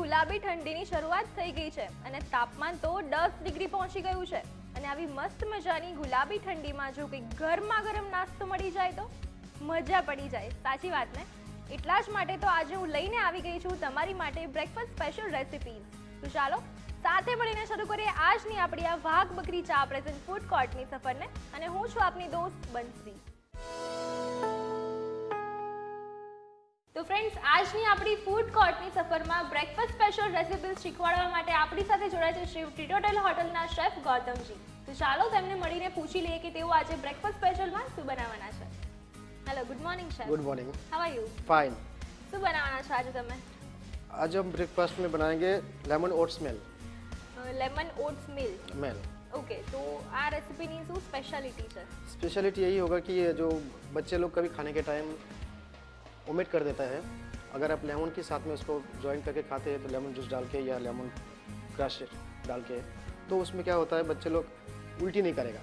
ગુલાબી ઠંડીની શરૂઆત થઈ ગઈ છે અને તાપમાન તો દસ ડિગ્રી પહોંચી ગયું છે. અને આવી મસ્ત મજાની ગુલાબી ઠંડીમાં જો કંઈક ગરમા ગરમ નાસ્તો મળી જાય તો? મજા પડી જાય. સાચી વાત ને? એટલા જ માટે તો આજે હું લઈને આવી ગઈ છું તમારી માટે બ્રેકફાસ્ટ સ્પેશિયલ રેસિપીઝ તો ચાલો, સાથે મળીને શરૂ કરીએ આજની આપણી આ વાઘ બકરી ચા પ્રેઝન્ટ ફૂડ કોર્ટની સફરને. અને હું છું આપની દોસ્ત બંસી. તો ફ્રેન્ડ્સ આજની આપણી ફૂડ કોર્ટની સફરમાં બ્રેકફાસ્ટ સ્પેશિયલ રેસિપીઝ શીખવાડવા માટે આપણી સાથે જોડાય છે શ્રી ટીટોટેલ હોટલના શેફ ગૌતમજી તો ચાલો તેમને મળીને પૂછી લઈએ કે તેઓ આજે બ્રેકફાસ્ટ સ્પેશિયલમાં શું બનાવવાના છે hello good morning chef good morning how are you fine શું બનાવવાના છો આજે તમે आज हम ब्रेकफास्ट में बनाएंगे lemon oats meal lemon oats milk meal okay તો આ રેસિપીની શું સ્પેશિયાલિટી છે स्पेशलिटी यही होगा कि ये जो बच्चे लोग कभी खाने के टाइम ओमिट कर देता है अगर आप लेमन के साथ में उसको ज्वाइन करके खाते हैं तो लेमन जूस डाल के या लेमन क्रश डाल के तो उसमें क्या होता है बच्चे लोग उल्टी नहीं करेगा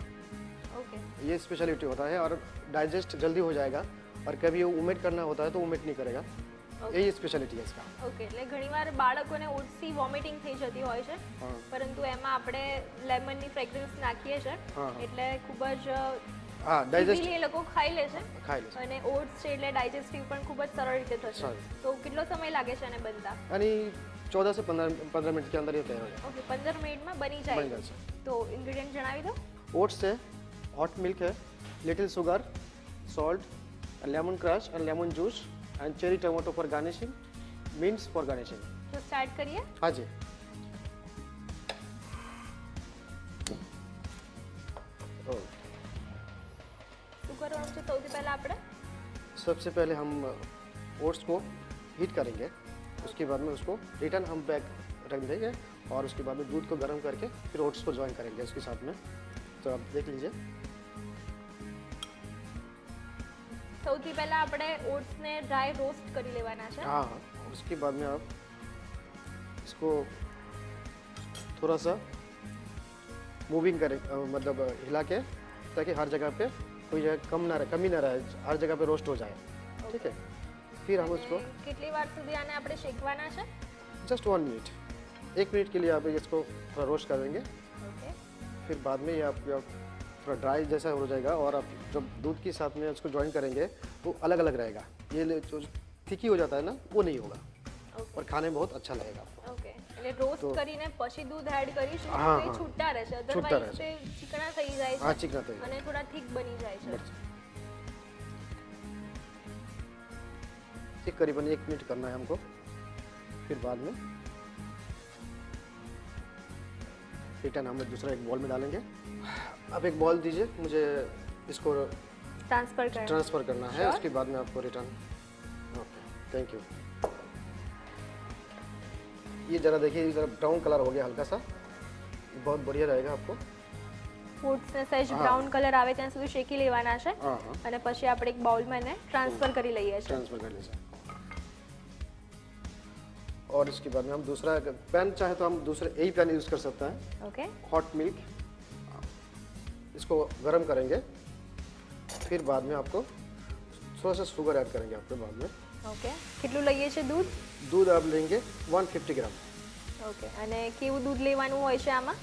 ઓકે ये स्पेशलिटी होता है और डाइजेस्ट जल्दी हो जाएगा और कभी वो उमिट करना होता है तो उमिट नहीं करेगा यही स्पेशलिटी है इसका ઓકે એટલે ઘણીવાર બાળકોને ઓટ્સથી વોમિટિંગ થઈ જતી હોય છે હા. પરંતુ એમાં આપણે લેમનની ફ્રેગ્રન્સ નાખીએ છીએ હા. એટલે ખૂબ જ હા ડાયજેસ્ટ એ લોકો ખાઈ લે છે. ખાઈ લે છે. અને ઓટ્સ છે એટલે ડાયજેસ્ટિવ પણ ખૂબ જ સરળ રીતે થશે. તો કેટલો સમય લાગે છે આને બનતા? અને 14 થી 15 15 મિનિટ કે અંદર એ તૈયાર હોય. ઓકે 15 મિનિટમાં બની જાય. તો ઇન્ગ્રેડિયન્ટ જણાવી દો. ઓટ્સ છે હોટ મિલ્ક છે little sugar salt lemon crush અને lemon juice and cherry tomato for garnishing means for garnishing તો સ્ટાર્ટ કરીએ. હાજી છે સૌથી પહેલા આપણે सबसे पहले हम ओट्स को हीट करेंगे उसके बाद में उसको रिटर्न हम बैग रख देंगे और उसके बाद में दूध को गर्म करके फिर ओट्स को ज्वाइन करेंगे उसके साथ में तो आप देख लीजिए સૌથી પહેલા આપણે ઓટ્સને ડ્રાય રોસ્ટ કરી લેવાના છે हाँ हाँ उसके बाद में आप इसको थोड़ा सा मूविंग करें अ, मतलब अ, हिला के ताकि हर जगह पे कोई जगह कम ना रहे कमी ना रहे हर जगह पे रोस्ट हो जाए ठीक है फिर हम उसको અને કેટલી વાર સુધી આને આપણે શેકવાના છે जस्ट वन मिनट एक मिनट के लिए आप इसको थोड़ा रोस्ट कर देंगे ઓકે फिर बाद में ये आप आप थोड़ा ड्राई जैसा हो जाएगा और आप जब दूध के साथ में उसको ज्वाइन करेंगे तो अलग अलग रहेगा ये ले- जो थिकी हो जाता है ना वो नहीं होगा ઓકે और खाने में बहुत अच्छा लगेगा आपको ઓકે એટલે રોસ્ટ તો- કરીને પછી દૂધ એડ કરીશું હા, તો એ હા. છૂટા રહેશે છૂટા અધરવાઇઝ રહેશે. તે ચીકણા થઈ જાય हाँ છે चिकना तो અને થોડા થીક બની જાય છે बस। ये करीबन एक मिनट करना है हमको फिर बाद में रिटर्न हम दूसरा एक बॉल में डालेंगे अब एक बॉल दीजिए मुझे इसको ટ્રાન્સફર કરે ट्रांसफ़र करना है Sure. उसके बाद में आपको रिटर्न ओके थैंक यू ये ज़रा देखिए ज़रा ब्राउन कलर हो गया हल्का सा ये बहुत बढ़िया रहेगा आपको ફૂડ્સને સહેજ હા. બ્રાઉન કલર આવે ત્યાં સુધી શેકી લેવાના છે हाँ हाँ અને પછી આપણે એક બાઉલમાં એને ટ્રાન્સફર કરી લઈએ છીએ ट्रांसफर कर लीजिए और इसके बाद में हम दूसरा पैन चाहे तो हम दूसरे यही पैन यूज़ कर सकते हैं ઓકે हॉट मिल्क इसको गर्म करेंगे फिर बाद में आपको थोड़ा सा शुगर ऐड करेंगे आपके बाद में ઓકે કેટલું લઈએ છીએ દૂધ दूध आप लेंगे 150 ग्राम ઓકે અને કેવું દૂધ લેવાનું હોય છે આમાં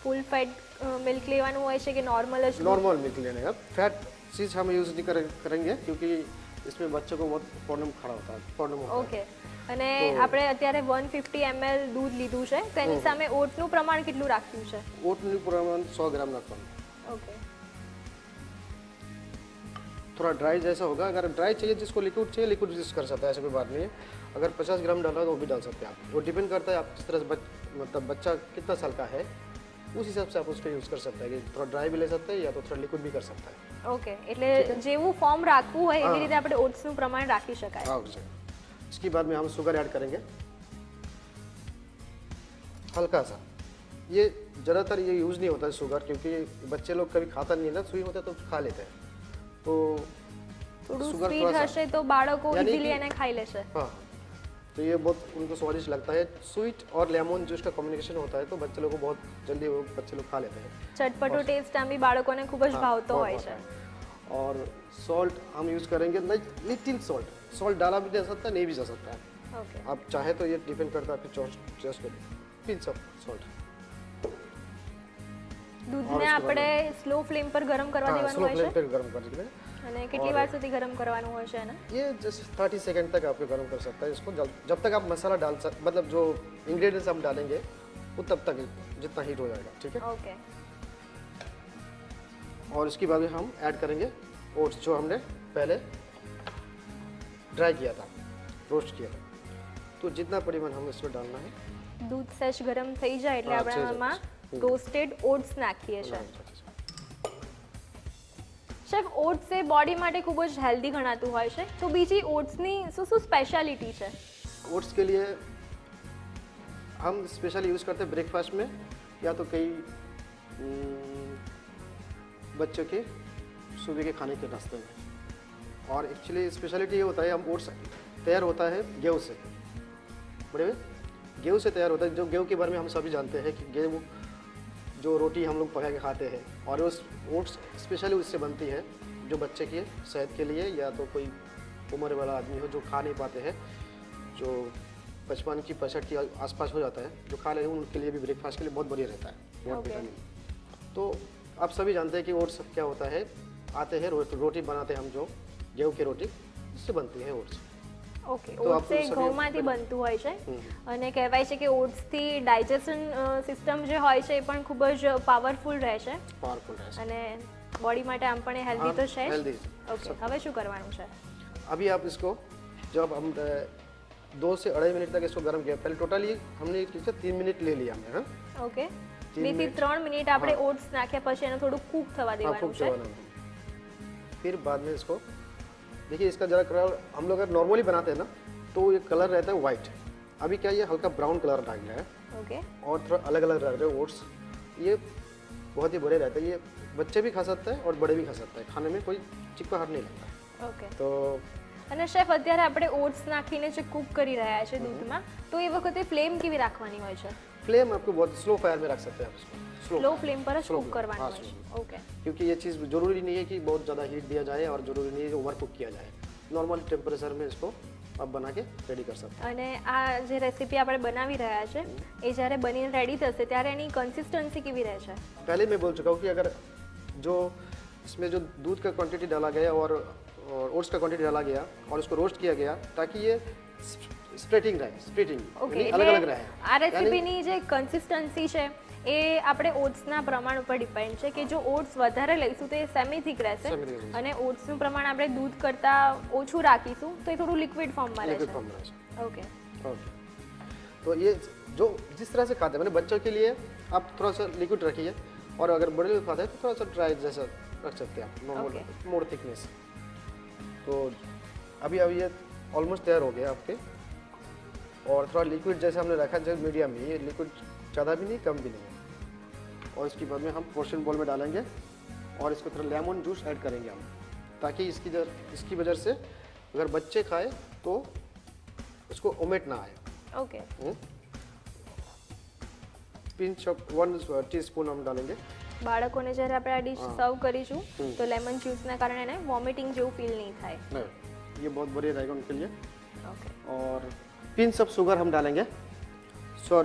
ફૂલ ફેટ મિલ્ક લેવાનું હોય છે કે નોર્મલ જ नॉर्मल मिल्क लेने का फैट चीज़ हम यूज़ नहीं करे- करेंगे क्योंकि इसमें बच्चों को बहुत प्रॉब्लम खड़ा होता है प्रॉब्लम होता है ઓકે અને તો- આપણે અત્યારે વન ફિફ્ટી એમએલ દૂધ લીધું છે તો એની સામે ઓટનું પ્રમાણ કેટલું રાખ્યું છે ओटमिल प्रमाण सौ ग्राम रखो ઓકે थोड़ा ड्राई जैसा होगा अगर ड्राई चाहिए जिसको लिक्विड चाहिए लिक्विड यूज़ कर सकता है ऐसा कोई बात नहीं है अगर 50 ग्राम डालना है तो वो भी डाल सकते हैं आप वो डिपेंड करता है आप किस तरह से बच, मतलब बच्चा कितना साल का है उस हिसाब से आप उसको यूज़ कर सकते हैं कि थोड़ा ड्राई भी ले सकते हैं या तो थोड़ा लिक्विड भी कर सकता है ઓકે એટલે જેવું ફોર્મ રાખવું હોય એવી હા. રીતે આપણે ઓટ્સનું પ્રમાણ રાખી શકાય हाँ उसे इसके बाद में हम शुगर ऐड करेंगे हल्का सा ये ज़्यादातर ये यूज़ नहीं होता है शुगर क्योंकि बच्चे लोग कभी खाता नहीं है ना सुई होता है तो खा लेते हैं तो થોડું शुगर સ્વીટ थोड़ा सा હશે તો બાળકો यानी ઇઝીલી कि- એને ખાઈ લેશે हाँ तो ये बहुत उनको स्वादिष्ट लगता है स्वीट और लेमन जूस का कॉम्बिनेशन होता है तो बच्चे लोग को बहुत जल्दी वो बच्चे लोग खा लेते हैं ચટપટો ટેસ્ટ આમ બી બાળકોને ખૂબ જ हाँ, ભાવતો बहुत હોય भाता છે है। और सॉल्ट हम यूज़ करेंगे लिटिल सॉल्ट सॉल्ट डाला भी जा सकता है नहीं भी जा सकता है ઓકે आप चाहे तो ये डिपेंड करता है आपके चॉइस पे पिंच ऑफ सॉल्ट દૂધને આપણે સ્લો ફ્લેમ પર ગરમ કરવા हाँ દેવાનું स्लो હોય फ्लेम છે पे गर्म कर देंगे અને કેટલી વાર સુધી ગરમ કરવાનું હોય છે એને ये जस्ट थर्टी सेकेंड तक आपको गर्म कर सकता है इसको जब जब तक आप मसाला डाल सक मतलब जो इंग्रेडिएंट्स हम डालेंगे वो तब तक जितना हीट हो जाएगा ठीक है ઓકે और इसके बाद में हम ऐड करेंगे ओट्स जो हमने पहले ड्राई किया था रोस्ट किया था तो जितना परिमाण हम इसमें डालना है દૂધ સેજ ગરમ થઈ જાય એટલે હા, આપણે થઈ જાય. આમાં રોસ્ટેડ ઓટ્સ નાખીએ છીએ શેફ ઓટ્સ એ બોડી માટે ખૂબ જ હેલ્ધી ગણાતું હોય છે તો બીજી ઓટ્સની શું શું સ્પેશિયાલિટી છે ओट्स के लिए हम स्पेशल यूज़ करते हैं ब्रेकफास्ट में या तो कई हम्म, बच्चों के सुबह के खाने के नाश्ते में और एक्चुअली स्पेशलिटी ये होता है हम ओट्स तैयार होता है गेहूँ से बड़े भैया गेहूँ से तैयार होता है जो गेहूँ के बारे में हम सभी जानते हैं कि गेहूँ जो रोटी हम लोग पका के खाते हैं और उस ओट्स स्पेशली उससे बनती है जो बच्चे की सेहत के लिए या तो कोई उम्र वाला आदमी हो जो खा नहीं पाते हैं जो पचपन की पैंसठ की आसपास हो जाता है जो खा रहे हैं उनके लिए भी ब्रेकफास्ट के लिए बहुत बढ़िया रहता है। बहुत Okay. विटामिन तो आप सभी जानते हैं कि ओट्स क्या होता है आते हैं रोटी बनाते हैं हम जो गेहूँ की रोटी इससे बनती है ओट्स। ઓકે તો ઓટ્સ આપણું એ શરીર ઘઉંમાંથી બને. બનતું હોય છે હમ. અને કહેવાય છે કે ઓટ્સથી ડાયજેશન સિસ્ટમ જે હોય છે એ પણ ખૂબ જ પાવરફુલ રહે છે पावरफुल है અને બોડી માટે આમ પણ એ હેલ્ધી તો છે જ हेल्दी ઓકે હવે શું કરવાનું છે अभी आप इसको जब हम अ, दो से अढ़ाई मिनट तक इसको गर्म किया पहले टोटली हमने किया तीन मिनट ले लिया हमने हाँ ઓકે तीन બે થી मिनट। ત્રણ મિનિટ આપણે ઓટ્સ નાખ્યા પછી એને થોડું કૂક થવા हाँ દેવાનું खूब છે चबाना है। फिर बाद में इसको देखिए इसका ज़रा कलर हम लोग अगर नॉर्मली बनाते हैं ना तो ये कलर रहता है वाइट अभी क्या ये हल्का ब्राउन कलर डाल गया है। ओके और थोड़ा अलग अलग रह रहे हैं ओट्स ये बहुत ही बड़े रहते हैं। ये बच्चे भी खा सकते हैं और बड़े भी खा सकते हैं। खाने में कोई चिपकाहट नहीं लगता। है तो અને શેફ અત્યારે આપણે ઓટ્સ નાખીને જે કૂક કરી રહ્યા છે દૂધમાં તો એ વખતે ફ્લેમ કેવી રાખવાની હોય છે फ्लेम आपको बहुत स्लो फायर में रख सकते हैं आप इसको સ્લો ફ્લેમ પર જ Slow કૂક flame, કરવાનું हाँ, હોય છે slow. ઓકે क्योंकि ये चीज़ ज़रूरी नहीं है कि बहुत ज़्यादा हीट दिया जाए और ज़रूरी नहीं है कि ओवर कुक किया जाए नॉर्मल टेम्परेचर में इसको आप बना के रेडी कर सकते અને આ જે રેસીપી આપણે બનાવી રહ્યા છે એ જ્યારે બનીને રેડી થશે ત્યારે એની કન્સિસ્ટન્સી કેવી રહે છે हैं पहले मैं बोल चुका हूँ कि अगर जो इसमें जो दूध का क्वांटिटी डाला गया और ओट्स का क्वांटिटी डाला गया और उसको रोस्ट किया गया ताकि ये स्प्रेटिंग रहे स्प्लिटिंग ઓકે यानी अलग अलग એટલે रहे આ રેસીપીની જે કન્સિસ્ટન્સી છે એ આપણે ઓટ્સના પ્રમાણ ઉપર ડિપેન્ડ છે કે જો ઓટ્સ વધારે લઈશું તો એ સેમી થીક રહેશે Semi thick રહેશે. અને ઓટ્સનું પ્રમાણ આપણે દૂધ કરતાં ઓછું રાખીશું તો એ થોડું લિક્વિડ ફોર્મમાં लिक्विड રહેશે फॉर्म में रहे ઓકે ओके तो ये जो जिस तरह से खाते हैं मैंने बच्चों के लिए आप थोड़ा सा लिक्विड रखिए और अगर बड़े लोग खाते हैं तो थोड़ा सा ड्राई जैसा रख सकते हैं आप नॉर्मल Okay. मोर थिकनेस तो अभी अभी ये ऑलमोस्ट तैयार हो गया आपके। और थोड़ा लिक्विड जैसे हमने रखा जैसे मीडियम में ये लिक्विड ज़्यादा भी नहीं कम भी नहीं है। और इसके बाद में हम पोर्शन बॉल में डालेंगे और इसको थोड़ा लेमन जूस ऐड करेंगे हम ताकि इसकी जर, इसकी वजह से अगर बच्चे खाए तो उसको ओमेट ना आए। Okay pinch of one teaspoon हम डालेंगे। બાળકોને જ્યારે આપણે આ ડીશ હા. સર્વ કરીશું હમ. તો લેમન જ્યુસના કારણે એને વોમિટિંગ જેવું ફીલ નહીં થાય नहीं ये बहुत बढ़िया रहेगा उनके लिए ઓકે और पिंच ऑफ शुगर हम डालेंगे सर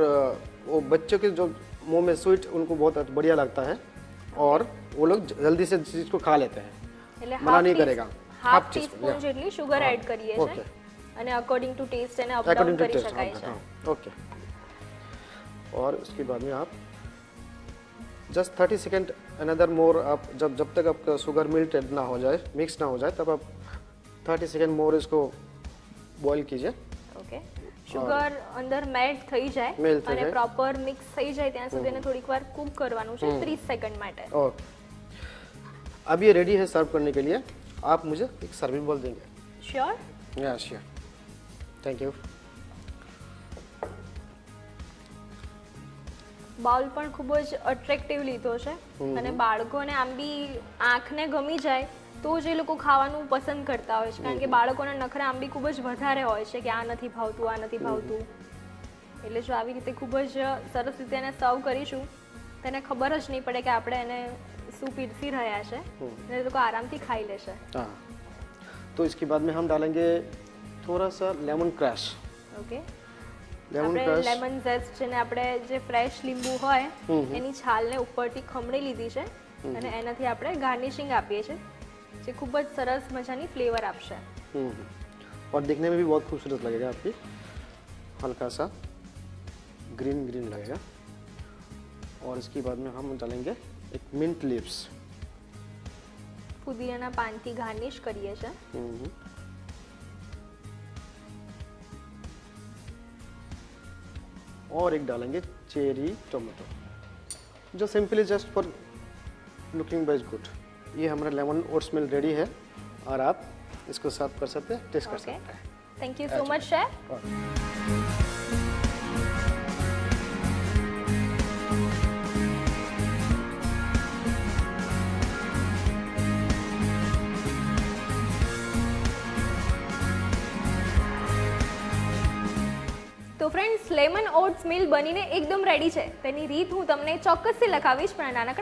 वो बच्चों के जो मुंह में स्वीट उनको बहुत बढ़िया लगता है और वो लोग जल्दी से चीज़ को खा लेते हैं એટલે મના નહીં કરેગા. Half Half teaspoon teaspoon, yeah. જેટલી શુગર હા, એડ કરીએ okay. છીએ અને અકોર્ડિંગ ટુ ટેસ્ટ એને અપ अकॉर्डिंग ડાઉન टू કરી टेस्ट શકાય છે हाँ ओके और उसके बाद में आप Just thirty second another more आप जब जब तक आपका शुगर मिल्टेड ना हो जाए मिक्स ना हो जाए तब आप थर्टी सेकेंड मोर इसको बॉईल कीजिए ઓકે શુગર અંદર મેલ્ટ થઈ જાય Melt થઈ અને જાય. પ્રોપર મિક્સ થઈ જાય ત્યાં સુધી એને થોડીક વાર કૂક કરવાનું છે 30 સેકન્ડ માટે और अब ये रेडी है सर्व करने के लिए आप मुझे एक सर्विंग बॉल देंगे શ્યોર या श्योर थैंक यू બાઉલ પણ ખૂબ જ અટ્રેક્ટિવ લીધો છે અને બાળકોને આમ બી આંખને ગમી જાય તો જ એ લોકો ખાવાનું પસંદ કરતા હોય છે કારણ કે બાળકોના નખરા આમ બી ખૂબ જ વધારે હોય છે કે આ નથી ભાવતું આ નથી ભાવતું એટલે જો આવી રીતે ખૂબ જ સરસ રીતે એને સર્વ કરીશું તો એને ખબર જ નહીં પડે કે આપણે એને શું પીરસી રહ્યા છે અને એ લોકો આરામથી ખાઈ લેશે हाँ तो इसके बाद में हम डालेंगे थोड़ा सा लेमन क्रैश ઓકે લેમન આપણે ક્રશ લેમન ઝેસ્ટ જેને આપણે જે ફ્રેશ લીંબુ હોય હમ હમ. એની છાલને ઉપરથી ખમણી લીધી છે અને એનાથી આપણે ગાર્નિશિંગ આપીએ છીએ જે ખૂબ જ સરસ મજાની ફ્લેવર આપશે हम्म, और देखने में भी बहुत खूबसूरत लगेगा आपकी हल्का सा ग्रीन ग्रीन लगेगा और इसके बाद में हम डालेंगे एक मिंट लिप्स ફુદીનાના પાનથી ગાર્નિશ કરીએ છીએ और एक डालेंगे चेरी टोमेटो जो simply just for looking wise good ये हमारा लेमन ओट्स मिल रेडी है और आप इसको सर्व कर सकते हैं टेस्ट okay. कर सकते हैं। Thank you so much chef lemon oats meal બનીને એકદમ રેડી છે. તેની રીત હું તમને ચોક્કસથી લખાવીશ, પણ નાનકડા